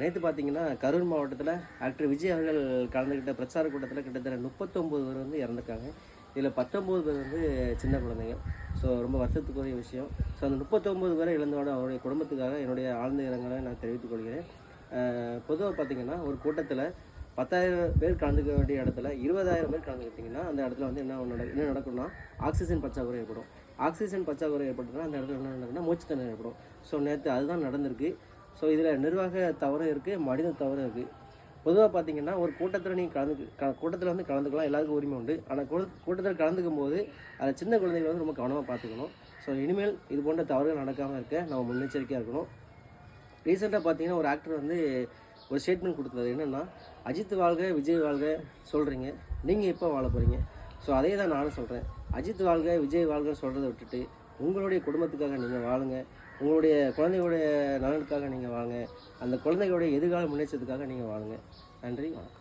நேற்று பார்த்தீங்கன்னா கரூர் மாவட்டத்தில் ஆக்டர் விஜய் அவர்கள் கலந்துக்கிட்ட பிரச்சார கூட்டத்தில் கிட்டத்தட்ட முப்பத்தொம்போது பேர் வந்து இறந்துருக்காங்க. இதில் பத்தொம்போது பேர் வந்து சின்ன குழந்தைங்க. ஸோ ரொம்ப வருத்தத்துக்குரிய விஷயம். ஸோ அந்த முப்பத்தொம்போது பேரை இழந்தோட அவருடைய குடும்பத்துக்காக என்னுடைய ஆழ்ந்த இரங்கலை நான் தெரிவித்துக் கொள்கிறேன். பொதுவாக பார்த்தீங்கன்னா ஒரு கூட்டத்தில் பத்தாயிரம் பேர் கலந்துக்க வேண்டிய இடத்துல இருபதாயிரம் பேர் கலந்துக்கிட்டிங்கன்னா அந்த இடத்துல வந்து என்ன ஒன்று நட என்ன நடக்கும்னா ஆக்சிஜன் பற்றாக்குறை ஏற்படும். ஆக்சிஜன் பற்றாக்குறை ஏற்பட்டுனா அந்த இடத்துல என்ன நடக்குன்னா மூச்சு ஏற்படும். ஸோ நேற்று அதுதான் நடந்திருக்கு. ஸோ இதில் நிர்வாக தவறும் இருக்குது மனித தவறும் இருக்குது பொதுவாக பார்த்தீங்கன்னா ஒரு கூட்டத்தில் நீங்கள் கலந்து க கூட்டத்தில் வந்து கலந்துக்கலாம் எல்லாருக்கும் உரிமை உண்டு. ஆனால் கூட்டத்தில் கலந்துக்கும் போது அதில் சின்ன குழந்தைகளை வந்து ரொம்ப கவனமாக பார்த்துக்கணும் ஸோ இனிமேல் இது போன்ற தவறுகள் நடக்காமல் இருக்க நம்ம முன்னெச்சரிக்கையாக இருக்கணும். ரீசெண்டாக பார்த்தீங்கன்னா ஒரு ஆக்டர் வந்து ஒரு ஸ்டேட்மெண்ட் கொடுத்தது. என்னென்னா அஜித் வாழ்க விஜய் வாழ்க சொல்கிறீங்க நீங்கள் எப்போ வாழ போகிறீங்க ஸோ அதே தான் நானும் சொல்கிறேன் அஜித் வாழ்க விஜய் வாழ்க சொல்கிறத விட்டுட்டு உங்களுடைய குடும்பத்துக்காக நீங்கள் வாழுங்க. உங்களுடைய குழந்தைகளுடைய நலனுக்காக நீங்கள் வாழுங்க. அந்த குழந்தைகளுடைய எதிர்கால முன்னேற்றத்துக்காக நீங்கள் வாழுங்க. நன்றி வணக்கம்.